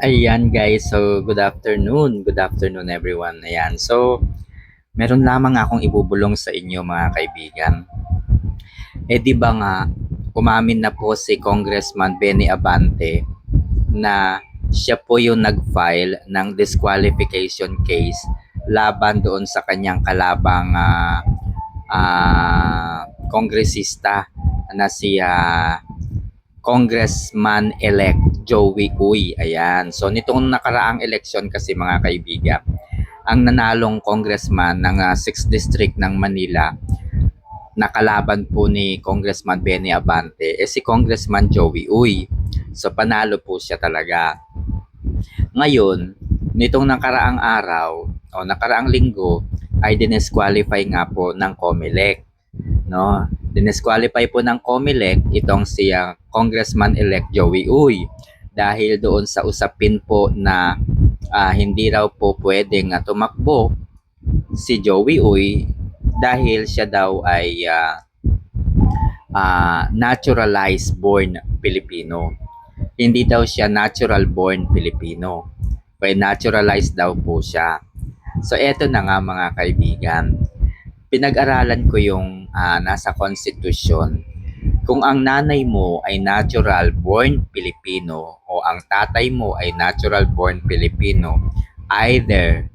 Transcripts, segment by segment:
Ayan guys, so good afternoon. Good afternoon everyone. Ayan, so meron lamang akong ibubulong sa inyo mga kaibigan. Eh di ba nga, umamin na po si Congressman Benny Abante na siya po yung nag-file ng disqualification case laban doon sa kanyang kalabang ah, ah, kongresista na si ah, Congressman-elect Joey Uy. Ayan. So, nitong nakaraang eleksyon kasi mga kaibigan, ang nanalong congressman ng ah, 6th District ng Manila, nakalaban po ni Congressman Benny Abante, eh si Congressman Joey Uy. So, panalo po siya talaga. Ngayon, nitong nakaraang araw, o nakaraang linggo, ay dinesqualify nga po ng COMELEC. No? Dinesqualify po ng COMELEC itong si ah, Congressman-elect Joey Uy dahil doon sa usapin po na ah, hindi raw po pwedeng ah, tumakbo si Joey Uy dahil siya daw ay ah, ah, naturalized born Pilipino. Hindi daw siya natural born Pilipino. Kaya naturalized daw po siya. So eto na nga mga kaibigan. Pinag-aralan ko yung ah, nasa konstitusyon. Kung ang nanay mo ay natural born Pilipino o ang tatay mo ay natural born Pilipino, either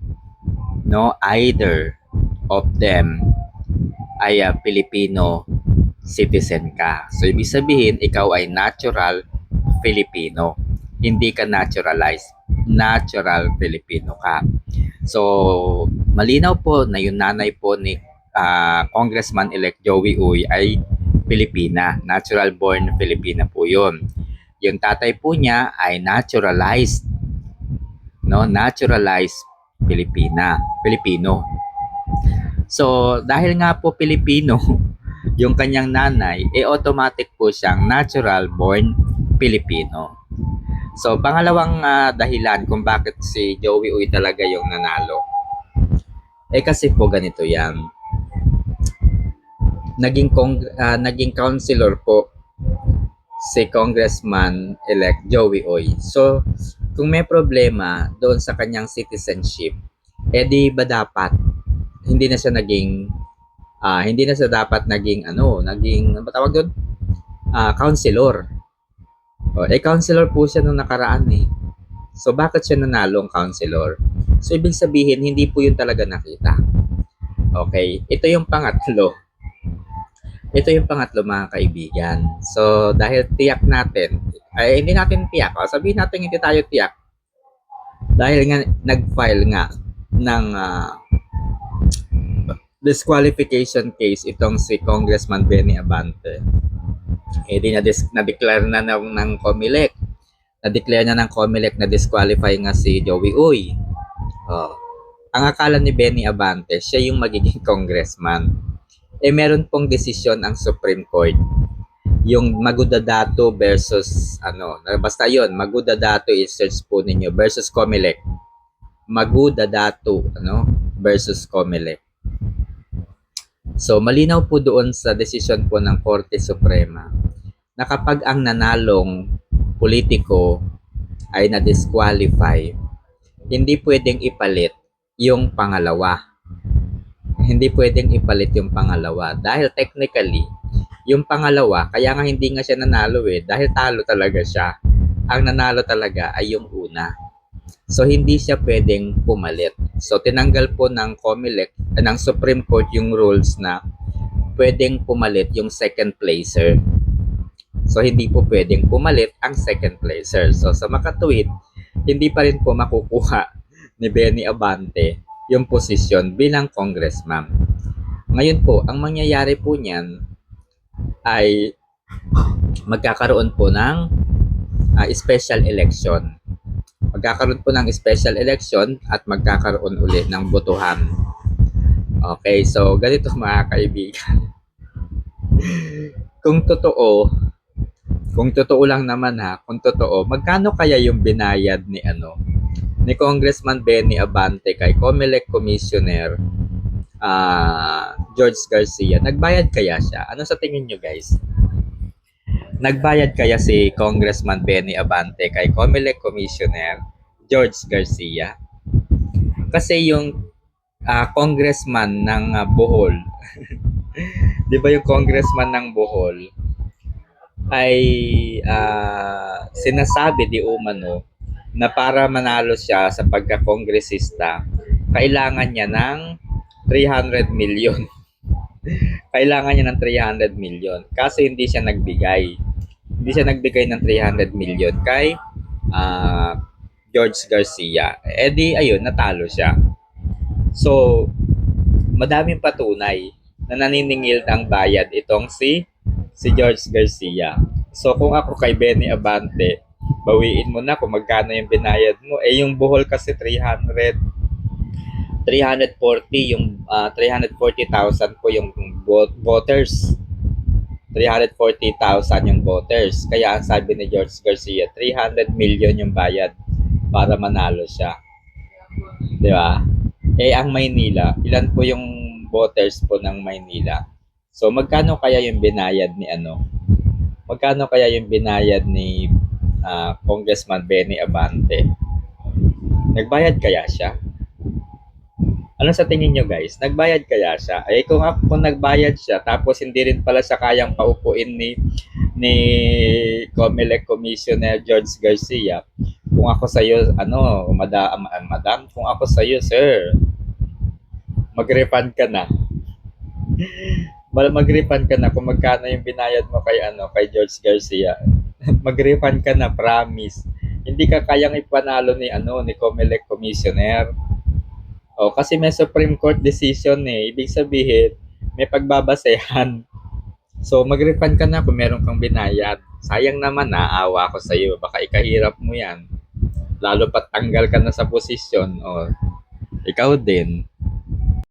no either of them ay ah, Filipino citizen ka. So ibig sabihin ikaw ay natural Filipino. Hindi ka naturalized. Natural Filipino ka. So malinaw po na yung nanay po ni ah, Congressman-elect Joey Uy ay Pilipina. Natural born Filipina po yun. Yung tatay po niya ay naturalized. No? Naturalized Pilipina. Pilipino. So, dahil nga po Pilipino, yung kanyang nanay, eh automatic po siyang natural born Pilipino. So, pangalawang ah, dahilan kung bakit si Joey Uy talaga yung nanalo. Eh kasi po ganito yan. Naging, kong, ah, naging councilor po si Congressman elect Joey Uy. So, kung may problema doon sa kanyang citizenship, eh di ba dapat hindi na siya naging ah, hindi na siya dapat naging ano, naging ano ba tawag doon? Ah, councilor. O, eh councilor po siya nung nakaraan eh. So bakit siya nanalong councilor? So ibig sabihin hindi po yun talaga nakita. Okay, ito yung pangatlo. Ito yung pangatlo mga kaibigan. So dahil tiyak natin, ay hindi natin tiyak. O, sabihin natin hindi tayo tiyak. Dahil nga nag-file nga ng ah, disqualification case itong si Congressman Benny Abante. Eh di na-declare na ng, ng COMELEC. Na-declare na ng COMELEC na disqualify nga si Joey Uy. Oh. Ang akala ni Benny Abante, siya yung magiging congressman. Eh meron pong desisyon ang Supreme Court. Yung Magudadato versus ano, basta yon Magudadato i-search po ninyo versus COMELEC. Magudadato ano versus COMELEC. So malinaw po doon sa desisyon po ng Korte Suprema na kapag ang nanalong politiko ay na-disqualify, hindi pwedeng ipalit yung pangalawa. Hindi pwedeng ipalit yung pangalawa dahil technically, yung pangalawa, kaya nga hindi nga siya nanalo eh, dahil talo talaga siya. Ang nanalo talaga ay yung una. So hindi siya pwedeng pumalit. So tinanggal po ng COMELEC, eh, ng Supreme Court yung rules na pwedeng pumalit yung second placer. So hindi po pwedeng pumalit ang second placer. So sa makatuwid, hindi pa rin po makukuha ni Benny Abante yung posisyon bilang congressman. Ngayon po, ang mangyayari po niyan ay magkakaroon po ng ah, special election magkakaroon po ng special election at magkakaroon uli ng botohan. Okay, so ganito mga kaibigan. kung totoo, kung totoo lang naman ha, kung totoo, magkano kaya yung binayad ni ano, ni Congressman Benny Abante kay Comelec Commissioner ah, George Garcia? Nagbayad kaya siya? Ano sa tingin nyo guys? Nagbayad kaya si Congressman Benny Abante kay Comelec Commissioner George Garcia. Kasi yung ah, congressman ng ah, Bohol, 'di ba yung congressman ng Bohol ay ah, sinasabi di umano na para manalo siya sa pagka-kongresista, kailangan niya ng 300 million. kailangan niya ng 300 million. Kaso hindi siya nagbigay. Hindi siya nagbigay ng 300 million kay ah, George Garcia. Eh di, ayun, natalo siya. So, madaming patunay na naniningil ng bayad itong si si George Garcia. So, kung ako kay Benny Abante, bawiin mo na kung magkano yung binayad mo. Eh, yung buhol kasi 300 340 yung ah, 340,000 po yung vo- voters. 340,000 yung voters. Kaya ang sabi ni George Garcia, 300 million yung bayad para manalo siya. Di ba? Eh, ang Maynila, ilan po yung voters po ng Maynila? So, magkano kaya yung binayad ni ano? Magkano kaya yung binayad ni ah, Congressman Benny Abante? Nagbayad kaya siya? Ano sa tingin nyo guys? Nagbayad kaya siya? Eh kung, kung nagbayad siya tapos hindi rin pala siya kayang paupuin ni ni Comelec Commissioner George Garcia. Kung ako sa iyo, ano, madam, madam, kung ako sa iyo, sir, mag-refund ka na. Mag-refund ka na kung magkano yung binayad mo kay ano, kay George Garcia. mag-refund ka na, promise. Hindi ka kayang ipanalo ni ano, ni Comelec Commissioner. Oh, kasi may Supreme Court decision eh. Ibig sabihin, may pagbabasehan. So, mag-refund ka na kung meron kang binayad. Sayang naman, naawa ako sa iyo. Baka ikahirap mo yan. Lalo pat tanggal ka na sa posisyon. O, ikaw din.